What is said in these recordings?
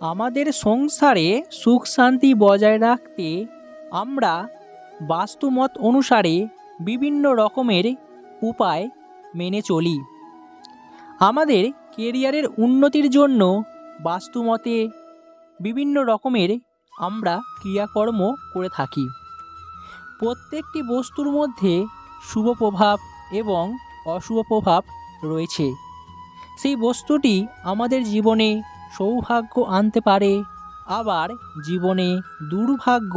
আমাদের সংসারে সুখ শান্তি বজায় রাখতে আমরা বাস্তুমত অনুসারে বিভিন্ন রকমের উপায় মেনে চলি। আমাদের কেরিয়ারের উন্নতির জন্য বাস্তুমতে বিভিন্ন রকমের আমরা ক্রিয়াকর্ম করে থাকি। প্রত্যেকটি বস্তুর মধ্যে শুভ প্রভাব এবং অশুভ প্রভাব রয়েছে। সেই বস্তুটি আমাদের জীবনে সৌভাগ্য আনতে পারে, আবার জীবনে দুর্ভাগ্য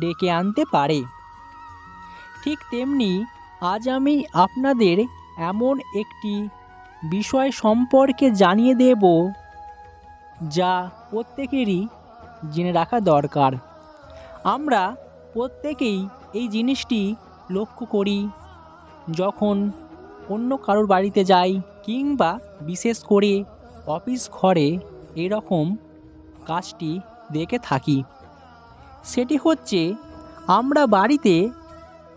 ডেকে আনতে পারে। ঠিক তেমনি আজ আমি আপনাদের এমন একটি বিষয় সম্পর্কে জানিয়ে দেব, যা প্রত্যেকেরই জেনে রাখা দরকার। আমরা প্রত্যেকেই এই জিনিসটি লক্ষ্য করি, যখন অন্য কারোর বাড়িতে যাই কিংবা বিশেষ করে অফিস ঘরে এরকম কাজটি দেখে থাকি। সেটি হচ্ছে, আমরা বাড়িতে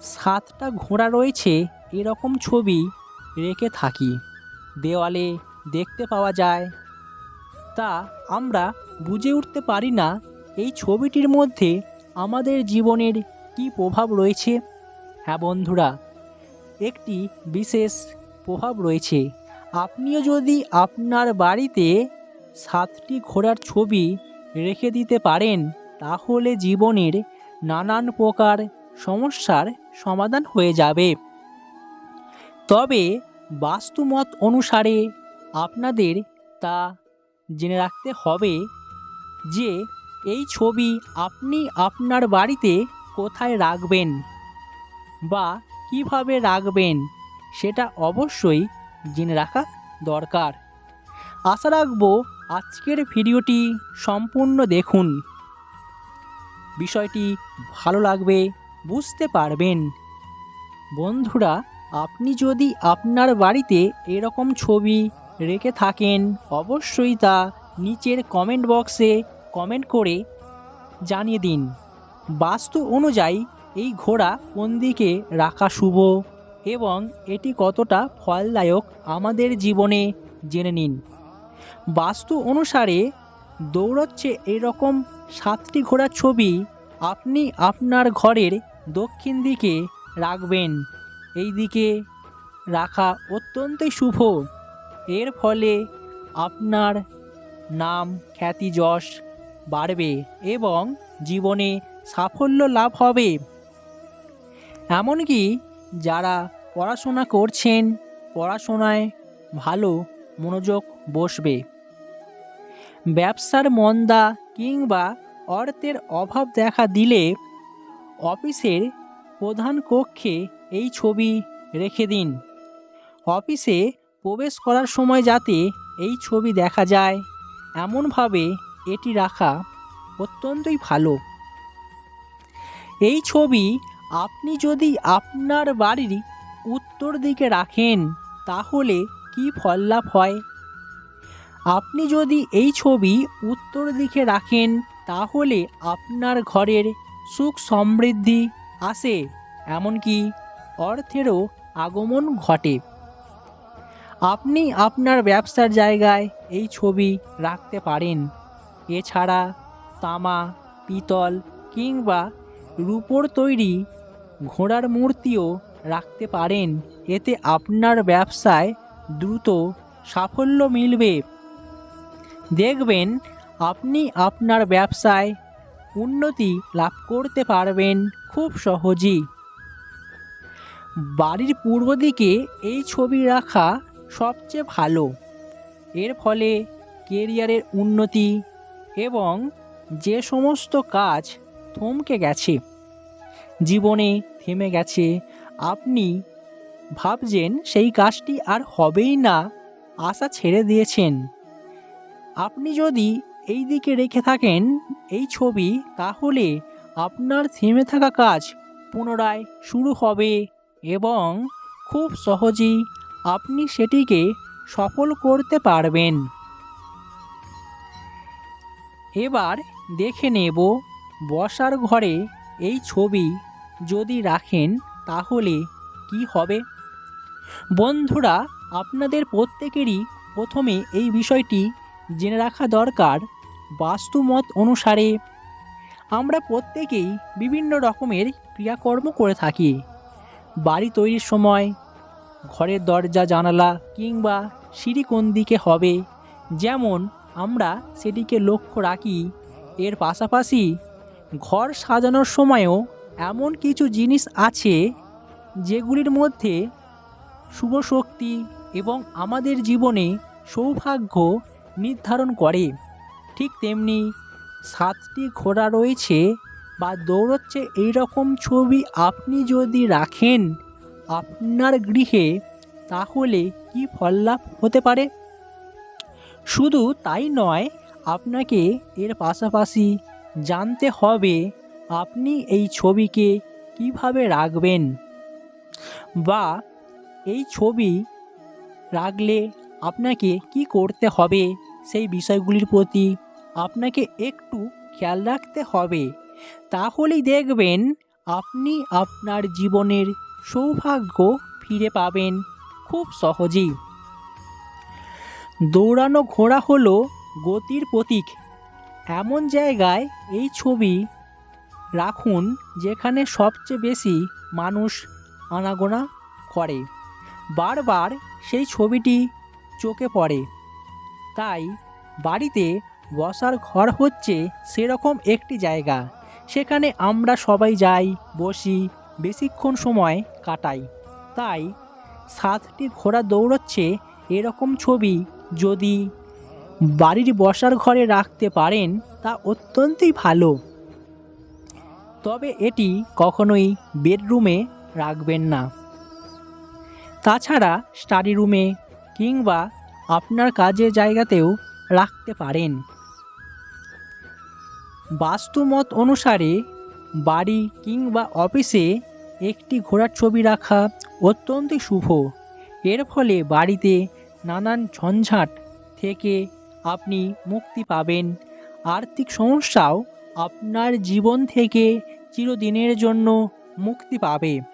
সাতটা ঘোড়া রয়েছে, এরকম ছবি রেখে থাকি। দেওয়ালে দেখতে পাওয়া যায়। তা আমরা বুঝে উঠতে পারি না, এই ছবিটির মধ্যে আমাদের জীবনের কী প্রভাব রয়েছে। হ্যাঁ বন্ধুরা, একটি বিশেষ প্রভাব রয়েছে। আপনিও যদি আপনার বাড়িতে সাতটি ঘোড়ার ছবি রেখে দিতে পারেন, তাহলে জীবনের নানান প্রকার সমস্যার সমাধান হয়ে যাবে। তবে বাস্তুমত অনুসারে আপনাদের তা জেনে রাখতে হবে যে, এই ছবি আপনি আপনার বাড়িতে কোথায় রাখবেন বা কীভাবে রাখবেন সেটা অবশ্যই জেনে রাখা দরকার। আশা রাখব আজকের ভিডিওটি সম্পূর্ণ দেখুন। বিষয়টি ভালো লাগবে, বুঝতে পারবেন। বন্ধুরা, আপনি যদি আপনার বাড়িতে এরকম ছবি রেখে থাকেন, অবশ্যই তা নিচের কমেন্ট বক্সে কমেন্ট করে জানিয়ে দিন। বাস্তু অনুযায়ী এই ঘোড়া কোন দিকে রাখা শুভ এবং এটি কতটা ফলদায়ক আমাদের জীবনে জেনে নিন। বাস্তু অনুসারে দৌড়চ্ছে এরকম সাতটি ঘোড়ার ছবি আপনি আপনার ঘরের দক্ষিণ দিকে রাখবেন। এই দিকে রাখা অত্যন্তই শুভ। এর ফলে আপনার নাম খ্যাতি যশ বাড়বে এবং জীবনে সাফল্য লাভ হবে। এমনকি যারা পড়াশোনা করছেন, পড়াশোনায় ভালো মনোযোগ বসবে। ব্যবসার মন্দা কিংবা অর্থের অভাব দেখা দিলে অফিসের প্রধান কক্ষে এই ছবি রেখে দিন। অফিসে প্রবেশ করার সময় যাতে এই ছবি দেখা যায়, এমনভাবে এটি রাখা অত্যন্তই ভালো। এই ছবি আপনি যদি আপনার বাড়ির উত্তর দিকে রাখেন, তাহলে কি ফল লাভ হয়? আপনি যদি এই ছবি উত্তর দিকে রাখেন, তাহলে আপনার ঘরের সুখ সমৃদ্ধি আসে, এমনকি অর্থেরও আগমন ঘটে। আপনি আপনার ব্যবসার জায়গায় এই ছবি রাখতে পারেন। এছাড়া তামা, পিতল কিংবা রূপোর তৈরি ঘোড়ার মূর্তিও রাখতে পারেন। এতে আপনার ব্যবসায় দ্রুত সাফল্য মিলবে। দেখবেন আপনি আপনার ব্যবসায় উন্নতি লাভ করতে পারবেন খুব সহজেই। বাড়ির পূর্ব দিকে এই ছবি রাখা সবচেয়ে ভালো। এর ফলে কেরিয়ারের উন্নতি এবং যে সমস্ত কাজ থমকে গেছে, জীবনে থেমে গেছে, আপনি ভাবছেন সেই কাজটি আর হবেই না, আশা ছেড়ে দিয়েছেন। আপনি যদি এই দিকে রেখে থাকেন এই ছবি, তাহলে আপনার থেমে থাকা কাজ পুনরায় শুরু হবে এবং খুব সহজেই আপনি সেটিকে সফল করতে পারবেন। এবার দেখে নেব বসার ঘরে এই ছবি যদি রাখেন, তাহলে কি হবে? বন্ধুরা, আপনাদের প্রত্যেকেরই প্রথমে এই বিষয়টি জেনে রাখা দরকার বাস্তুমত অনুসারে। আমরা প্রত্যেকেই বিভিন্ন রকমের ক্রিয়াকর্ম করে থাকি। বাড়ি তৈরির সময়, ঘরের দরজা, জানালা কিংবা সিঁড়ি কোন দিকে হবে, যেমন আমরা সেটিকে লক্ষ্য রাখি। এর পাশাপাশি ঘর সাজানোর সময়ও এমন কিছু জিনিস আছে যেগুলির মধ্যে শুভ শক্তি এবং আমাদের জীবনে সৌভাগ্য নির্ধারণ করে। ঠিক তেমনি সাতটি ঘোড়া রয়েছে বা দৌড়চ্ছে এই রকম ছবি আপনি যদি রাখেন আপনার গৃহে, তাহলে কি ফল লাভ হতে পারে? শুধু তাই নয়, আপনাকে এর পাশাপাশি জানতে হবে আপনি এই ছবিকে কীভাবে রাখবেন বা এই ছবি রাখলে আপনাকে কি করতে হবে? সেই বিষয়গুলির প্রতি আপনাকে একটু খেয়াল রাখতে হবে। তাহলেই দেখবেন আপনি আপনার জীবনের সৌভাগ্য ফিরে পাবেন খুব সহজেই। দৌড়ানো ঘোড়া হলো গতির প্রতীক। এমন জায়গায় এই ছবি রাখুন যেখানে সবচেয়ে বেশি মানুষ আনাগোনা করে। বারবার সেই ছবিটি চোখে পড়ে। তাই বাড়িতে বসার ঘর হচ্ছে সেরকম একটি জায়গা। সেখানে আমরা সবাই যাই, বসি, বেশিক্ষণ সময় কাটাই। তাই সাতটি ঘোড়া দৌড়চ্ছে এরকম ছবি যদি বাড়ির বসার ঘরে রাখতে পারেন তা অত্যন্তই ভালো। তবে এটি কখনোই বেডরুমে রাখবেন না। তাছাড়া স্টাডি রুমে কিংবা আপনার কাজের জায়গাতেও রাখতে পারেন। বাস্তুমত অনুসারে বাড়ি কিংবা অফিসে একটি ঘোড়ার ছবি রাখা অত্যন্তই শুভ। এর ফলে বাড়িতে নানান ঝঞ্ঝাট থেকে আপনি মুক্তি পাবেন। আর্থিক সমস্যাও আপনার জীবন থেকে চিরদিনের জন্য মুক্তি পাবে।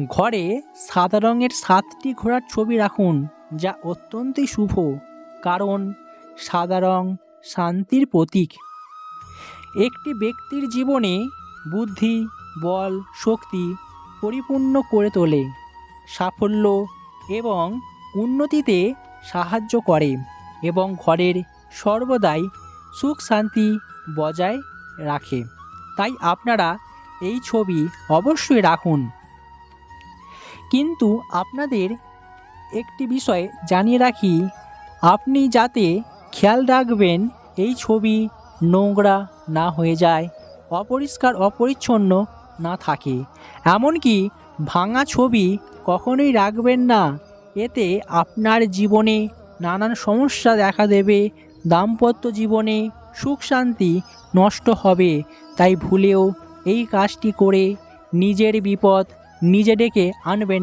ঘরে সাদা রঙের সাতটি ঘোড়ার ছবি রাখুন, যা অত্যন্তই শুভ, কারণ সাদা রং শান্তির প্রতীক। একটি ব্যক্তির জীবনে বুদ্ধি, বল, শক্তি পরিপূর্ণ করে তোলে, সাফল্য এবং উন্নতিতে সাহায্য করে এবং ঘরের সর্বদাই সুখ শান্তি বজায় রাখে। তাই আপনারা এই ছবি অবশ্যই রাখুন। কিন্তু আপনাদের একটি বিষয় জানিয়ে রাখি। আপনি যাতে খেয়াল রাখবেন, এই ছবি নোংরা না হয়ে যায়, অপরিষ্কার, অপরিচ্ছন্ন না থাকে। এমনকি ভাঙা ছবি কখনোই রাখবেন না, এতে আপনার জীবনে নানান সমস্যা দেখা দেবে, দাম্পত্য জীবনে সুখ শান্তি নষ্ট হবে। তাই ভুলেও এই কাজটি করে নিজের বিপদ নিজে ডেকে আনবেন